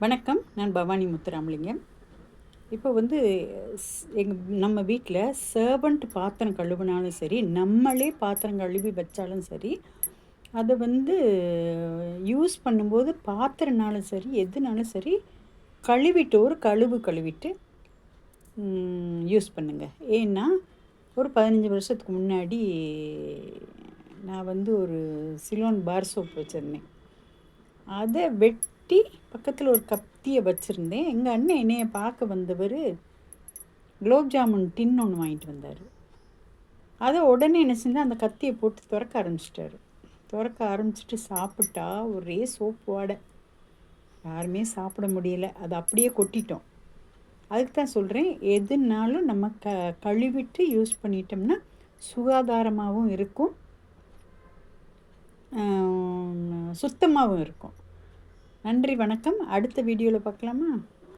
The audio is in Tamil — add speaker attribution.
Speaker 1: வணக்கம். நான் பவானி முத்துராமலிங்கம். இப்போ வந்து எங்கள் நம்ம வீட்டில் சர்வண்ட் பாத்திரம் கழுவினாலும் சரி நம்மளே பாத்திரம் கழுவி வச்சாலும் சரி அதை வந்து யூஸ் பண்ணும்போது பாத்திரனாலும் சரி எதுனாலும் சரி கழுவிட்டு ஒரு கழுவு கழுவிட்டு யூஸ் பண்ணுங்கள் ஏன்னா ஒரு பதினஞ்சு வருஷத்துக்கு முன்னாடி நான் வந்து ஒரு சிலோன் பார் சோப் வச்சுருந்தேன். அதை கத்தி பக்கத்தில் ஒரு கத்தியை வச்சுருந்தேன். எங்கள் அண்ணன் என்னையை பார்க்க வந்தவர் குலோப் ஜாமுன் டின் ஒன்று வாங்கிட்டு வந்தார். அதை உடனே என்ன செஞ்சால் அந்த கத்தியை போட்டு திறக்க ஆரம்பிச்சிட்டாரு. திறக்க ஆரம்பிச்சிட்டு சாப்பிட்டா ஒரே சோப்பு வாடை. யாருமே சாப்பிட முடியல. அதை அப்படியே கொட்டிட்டோம். அதுக்கு தான் சொல்கிறேன் எதுனாலும் நம்ம க கழுவிட்டு யூஸ் பண்ணிட்டோம்னா சுகாதாரமாகவும் இருக்கும். சுத்தமாகவும் இருக்கும். நன்றி வணக்கம். அடுத்த வீடியோவில் பார்க்கலாமா